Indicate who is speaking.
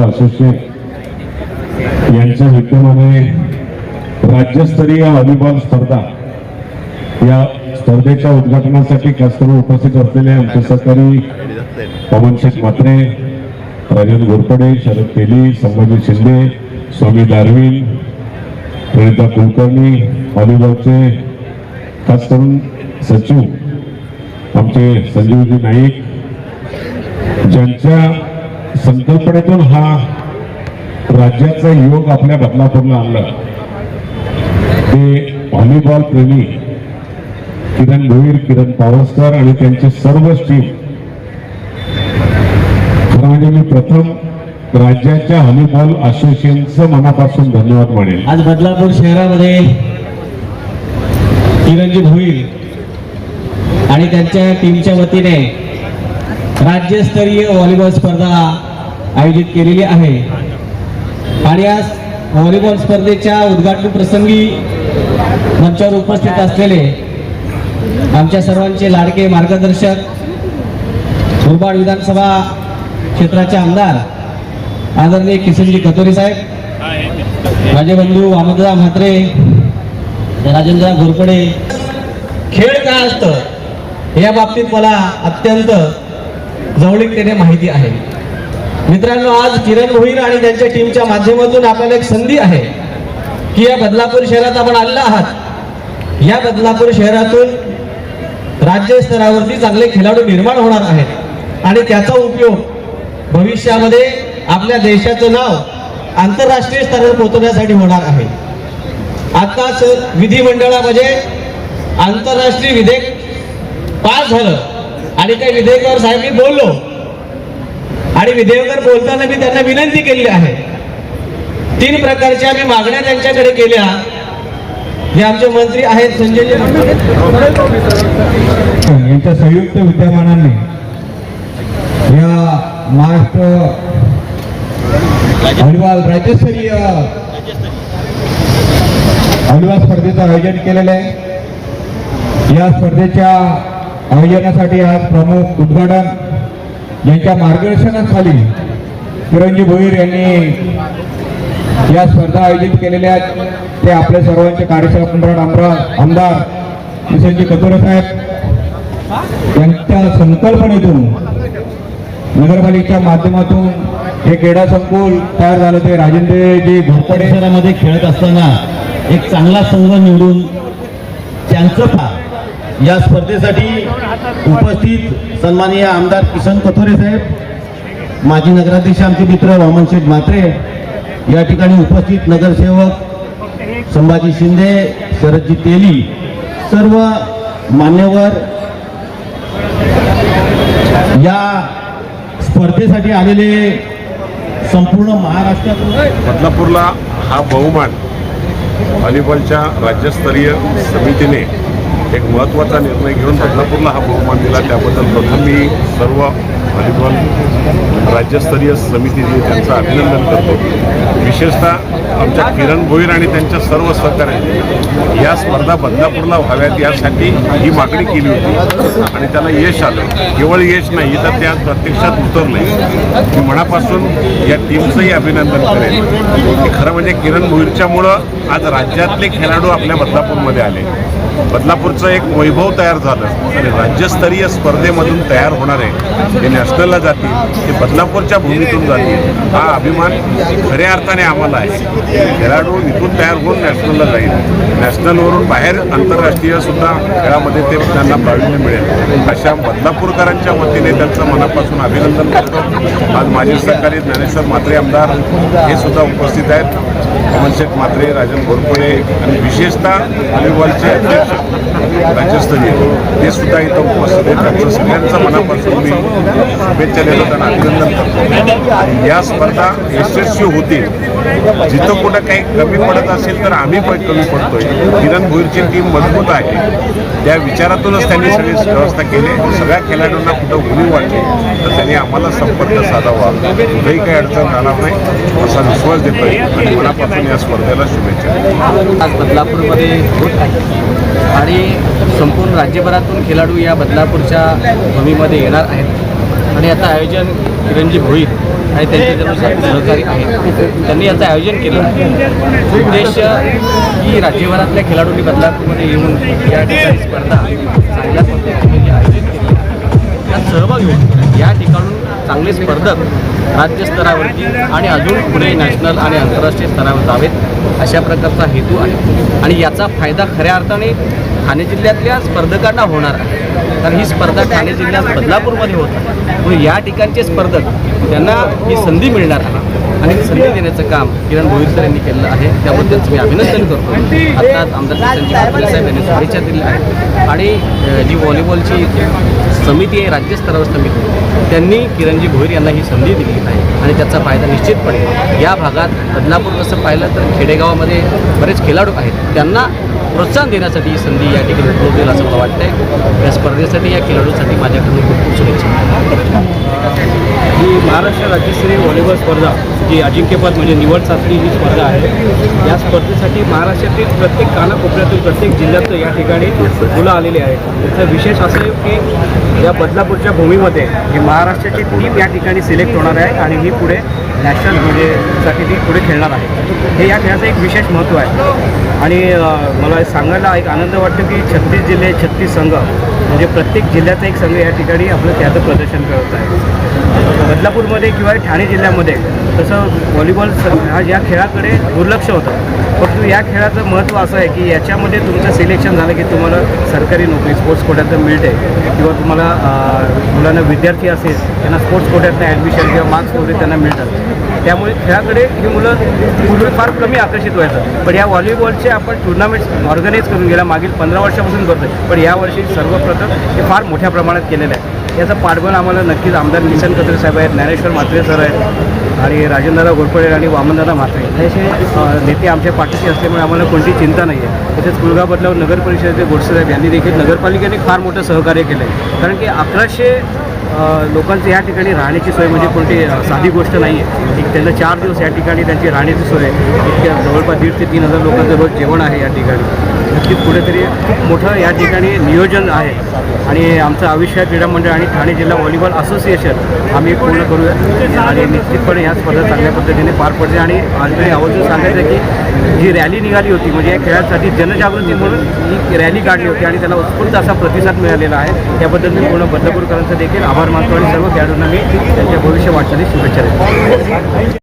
Speaker 1: Volleyball association यांच्या विद्यमाने राज्यस्तरीय व्हॉलीबॉल स्पर्धा या स्पर्धेच्या उद्घाटनासाठी खासकरून उपस्थित असलेले आमचे सहकारी पवन शेठ म्हात्रे राजन घोरपडे शरद तेली संभाजी शिंदे स्वामी दारविन प्रणिता कुलकर्णी व्हॉलीबॉलचे खास करून सचिव आमचे संजीवजी नाईक ज्यांच्या संकल्पनेतून हा राज्याचा योग आपल्या बदलापूरला आणला. ते व्हॉलीबॉल प्रेमी किरण भोईर किरण पावसकर आणि त्यांची सर्वच टीम खरं म्हणजे मी प्रथम राज्याच्या व्हॉलीबॉल असोसिएशनचं मनापासून धन्यवाद मानेल
Speaker 2: आज बदलापूर शहरामध्ये किरणजी भोईर आणि त्यांच्या टीमच्या वतीने राज्यस्तरीय व्हॉलीबॉल स्पर्धा आयोजित केलेली आहे. आणि या व्हॉलीबॉल स्पर्धेच्या उद्घाटन प्रसंगी मंचावर उपस्थित असलेले आमच्या सर्वांचे लाडके मार्गदर्शक मुरबाड विधानसभा क्षेत्राचे आमदार आदरणीय किसनजी कतोरी साहेब माझे बंधू वामदराव म्हात्रे राजेंद्र घोरपडे खेळ काय असतं? या बाबतीत मला अत्यंत जवळीकतेने माहिती आहे. मित्रांनो आज किरण भोईर आणि त्यांच्या टीमच्या माध्यमातून आपल्याला एक संधी आहे की या बदलापूर शहरात आपण आलेला आहात. या बदलापूर शहरातून राज्य स्तरावरती चांगले खेळाडू निर्माण होणार आहेत आणि त्याचा उपयोग भविष्यामध्ये आपल्या देशाचं नाव आंतरराष्ट्रीय स्तरावर पोहोचवण्यासाठी होणार आहे. आताच विधिमंडळामध्ये आंतरराष्ट्रीय विधेयक पास झालं. आणि त्या विधेयकावर साहेब मी बोललो. आणि विधेयकावर बोलताना मी त्यांना विनंती केली आहे. तीन प्रकारच्या मी मागण्या त्यांच्याकडे केल्या. हे आमचे मंत्री आहेत संजय
Speaker 3: यांच्या संयुक्त विद्यमानाने या महाराष्ट्र हरिवाल राज्यस्तरीय हरिवाल स्पर्धेचं आयोजन केलेलं आहे. या स्पर्धेच्या आयोजनासाठी आज प्रमुख उद्घाटन यांच्या मार्गदर्शनाखाली किरणजी भोईर यांनी या स्पर्धा आयोजित केलेल्या आहेत. ते आपल्या सर्वांचे कार्यसम्राट आमदार आमदार किशनजी कतोरे साहेब यांच्या संकल्पनेतून नगरपालिकेच्या माध्यमातून हे क्रीडा संकुल तयार झालं ते राजेंद्रजी घोरपडे
Speaker 2: खेळत असताना एक चांगला संघ निवडून त्यांचं पा या स्पर्धेसाठी उपस्थित सन्माननीय आमदार किसन कथोरे साहेब माजी नगराध्यक्ष आमचे मित्र वामनशेठ म्हात्रे या ठिकाणी उपस्थित नगरसेवक संभाजी शिंदे शरदजी तेली सर्व मान्यवर या स्पर्धेसाठी आलेले संपूर्ण महाराष्ट्रातून
Speaker 1: बदलापूरला हा बहुमान व्हॉलीबॉलच्या राज्यस्तरीय समितीने एक महत्त्वाचा निर्णय घेऊन बदलापूरला हा बहुमान दिला. त्याबद्दल प्रथम मी सर्व व्हॉलीबॉल राज्यस्तरीय समितीचे त्यांचं अभिनंदन करतो. विशेषतः आमच्या किरण भोईर आणि त्यांच्या सर्व सहकार्यांनी या स्पर्धा बदलापूरला व्हाव्यात यासाठी ही मागणी केली होती. आणि त्याला यश आलं. केवळ यश नाही तर त्या प्रत्यक्षात उतरले. मी मनापासून या टीमचंही अभिनंदन करेन. की खरं म्हणजे किरण भोईरच्यामुळं आज राज्यातले खेळाडू आपल्या बदलापूरमध्ये आले. बदलापूरचं एक वैभव तयार झालं आणि राज्यस्तरीय स्पर्धेमधून तयार होणारे जे नॅशनलला जातील ते बदलापूरच्या भूमीतून जातील हा अभिमान खऱ्या अर्थाने आम्हाला आहे. खेळाडू इथून तयार होऊन नॅशनलला जाईल. नॅशनलवरून बाहेर आंतरराष्ट्रीय सुद्धा खेळामध्ये ते त्यांना प्रावीण्य मिळेल. अशा बदलापूरकरांच्या वतीने त्यांचं मनापासून अभिनंदन करतो. आज माजी सहकारी ज्ञानेश्वर म्हात्रे आमदार हे सुद्धा उपस्थित आहेत. पवनशेठ म्हात्रे राजन घोरपडे आणि विशेषतः व्हॉलीबॉलचे राज्यस्तरीय ते सुद्धा इथं उपस्थित आहेत. त्यांचं सगळ्यांचं मनापासून मी शुभेच्छा देतो त्यांना अभिनंदन करतो. या स्पर्धा यशस्वी होतील. जिथं कुठं काही कमी पडत असेल तर आम्ही पण कमी पडतोय. किरण भोईरची टीम मजबूत आहे. त्या विचारातूनच त्यांनी सगळी व्यवस्था केली. सगळ्या खेळाडूंना कुठं उणी वाटली तर त्यांनी आम्हाला संपर्क साधावा. कुठेही काही अडचण राहणार नाही असा विश्वास देतोय. आणि मनापासून या स्पर्धेला शुभेच्छा
Speaker 4: आज बदलापूरमध्ये होत आहे. आणि संपूर्ण राज्यभरातून खेळाडू या बदलापूरच्या भूमीमध्ये येणार आहेत. आणि आता आयोजन किरणजी भोईर आणि त्यांचे जे सहकारी आहेत. त्यांनी याचं आयोजन केलं. उद्देश की राज्यभरातल्या खेळाडूंनी बदलापूरमध्ये येऊन या ठिकाणी स्पर्धा चांगल्या पद्धतीने आयोजित केली. त्यात सहभाग घेऊन या ठिकाणून चांगले स्पर्धक राज्यस्तरावरती आणि अजून पुढे नॅशनल आणि आंतरराष्ट्रीय स्तरावर जावेत अशा प्रकारचा हेतू आहे. आणि याचा फायदा खऱ्या अर्थाने ठाणे जिल्ह्यातल्या स्पर्धकांना होणार आहे. कारण ही स्पर्धा ठाणे जिल्ह्यात बदलापूरमध्ये होत आहे. म्हणून या ठिकाणचे स्पर्धक त्यांना ही संधी मिळणार आहे. आणि ती संधी देण्याचं काम किरण भोईरकर यांनी केलेलं आहे. त्याबद्दल मी अभिनंदन करतो. आता आमदार साहेब यांनी शुभेच्छा दिल्या आहेत. आणि जी व्हॉलीबॉलची समिती आहे राज्यस्तरावर समिती त्यांनी किरणजी भोईर यांना ही संधी दिली आहे आणि त्याचा फायदा निश्चितपणे या भागात बदलापूर कसं पाहिलं तर खेडेगावामध्ये बरेच खेळाडू आहेत. त्यांना प्रोत्साहन देण्यासाठी ही संधी या ठिकाणी उपलब्ध होईल असं मला वाटतंय. या स्पर्धेसाठी या खेळाडूंसाठी माझ्याकडून खूप खूप शुभेच्छा.
Speaker 2: ही महाराष्ट्र राज्यस्तरीय व्हॉलीबॉल स्पर्धा जी अजिंक्यपद म्हणजे निवड चाचणी ही स्पर्धा आहे या स्पर्धेसाठी महाराष्ट्रातील प्रत्येक कानाकोपऱ्यातून प्रत्येक जिल्ह्यातून या ठिकाणी मुलं आलेली आहेत. त्याचं विशेष असं आहे की या बदलापूरच्या भूमीमध्ये ही महाराष्ट्राची टीम या ठिकाणी सिलेक्ट होणार आहे आणि ही पुढे नॅशनल म्हणजे साठी ती पुढे खेळणार आहे. हे या खेळाचं एक विशेष महत्त्व आहे. आणि मला सांगायला एक आनंद वाटतो की छत्तीस जिल्हे छत्तीस संघ म्हणजे प्रत्येक जिल्ह्याचा एक संघ या ठिकाणी आपलं त्याचं प्रदर्शन करत आहे. बदलापूरमध्ये किंवा ठाणे जिल्ह्यामध्ये तसं व्हॉलीबॉल हा या खेळाकडे दुर्लक्ष होतं. परंतु या खेळाचं महत्त्व असं आहे की याच्यामध्ये तुमचं सिलेक्शन झालं की तुम्हाला सरकारी नोकरी स्पोर्ट्स कोट्यातनं मिळते. किंवा तुम्हाला मुलांना विद्यार्थी असेल त्यांना स्पोर्ट्स कोट्यातनं ॲडमिशन किंवा मार्क्स वगैरे त्यांना मिळतात. त्यामुळे खेळाकडे ही मुलं पूर्वी फार कमी आकर्षित व्हायचं. पण या व्हॉलीबॉलचे आपण टुर्नामेंट्स ऑर्गनाईज करून गेला मागील पंधरा वर्षापासून करतोय. पण यावर्षी सर्वप्रथम हे फार मोठ्या प्रमाणात केलेलं आहे. याचा पाठबळ आम्हाला नक्कीच आमदार किसन कत्रे साहेब आहेत ज्ञानेश्वर म्हात्रे सर आहेत आणि राजेंद्रराव घोरपडे आणि वामनदादा म्हात्रे. हे असे नेते आमच्या पाठीशी असल्यामुळे आम्हाला कोणती चिंता नाही आहे तसेच कुलगाव बदलावर नगर परिषदेचे गोडसे साहेब यांनी देखील नगरपालिकेने फार मोठं सहकार्य केलं आहे कारण की अकराशे लोकांचं या ठिकाणी राहण्याची सोय म्हणजे कोणती साधी गोष्ट नाही आहे एक त्यांना चार दिवस या ठिकाणी त्यांची राहण्याची सोय आहे. इतक्या जवळपास दीड ते तीन हजार लोकांचं रोज जेवण आहे या ठिकाणी. नक्कीच कुठेतरी खूप मोठं या ठिकाणी नियोजन आहे. आणि आमचं आविष्कार क्रीडा मंडळ आणि ठाणे जिल्हा व्हॉलीबॉल असोसिएशन आम्ही पूर्ण करूया आणि निश्चितपणे ह्या स्पर्धा चांगल्या पद्धतीने पार पडते. आणि अजूनही आवर्जून सांगायचं की जी रॅली निघाली होती म्हणजे या खेळासाठी जनजागृती म्हणून ही रॅली काढली होती आणि त्याला उत्स्फूर्त असा प्रतिसाद मिळालेला आहे. त्याबद्दल मी पूर्ण बदलापूरकरांचा देखील आभार मानतो आणि सर्व खेळाडूंना मी त्यांच्या भविष्य वाटचालीस शुभेच्छा देतो.